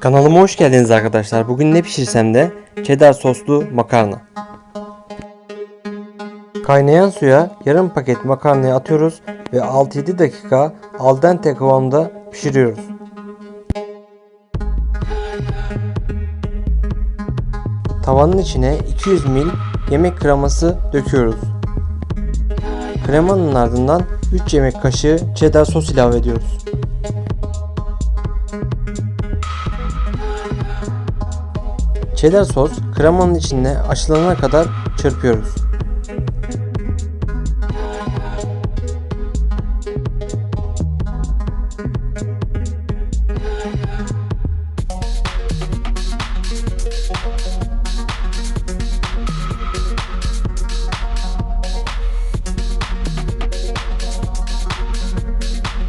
Kanalıma hoş geldiniz arkadaşlar. Bugün ne pişirsem de cheddar soslu makarna. Kaynayan suya yarım paket makarnayı atıyoruz ve 6-7 dakika al dente kıvamda pişiriyoruz. Tavanın içine 200 ml yemek kreması döküyoruz. Kremanın ardından 3 yemek kaşığı cheddar sos ilave ediyoruz. Cheddar sos kremanın içine aşılanana kadar çırpıyoruz.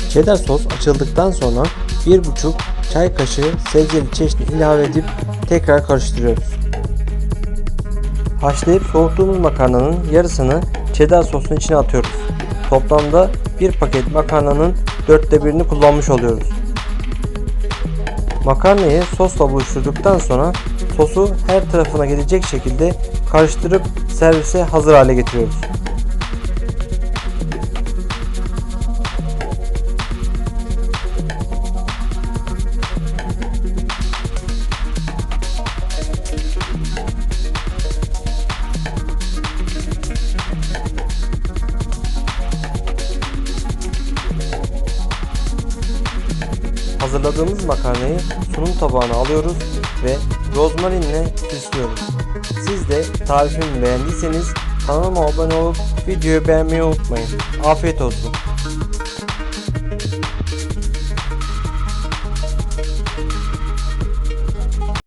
Cheddar sos açıldıktan sonra 1,5 çay kaşığı sebzeli çeşni ilave edip tekrar karıştırıyoruz. Haşlayıp soğuttuğumuz makarnanın yarısını cheddar sosun içine atıyoruz. Toplamda bir paket makarnanın dörtte birini kullanmış oluyoruz. Makarnayı sosla buluşturduktan sonra sosu her tarafına gelecek şekilde karıştırıp servise hazır hale getiriyoruz. Hazırladığımız makarnayı sunum tabağına alıyoruz ve rozmarinle süslüyoruz. Siz de tarifimi beğendiyseniz kanalıma abone olup videoyu beğenmeyi unutmayın. Afiyet olsun.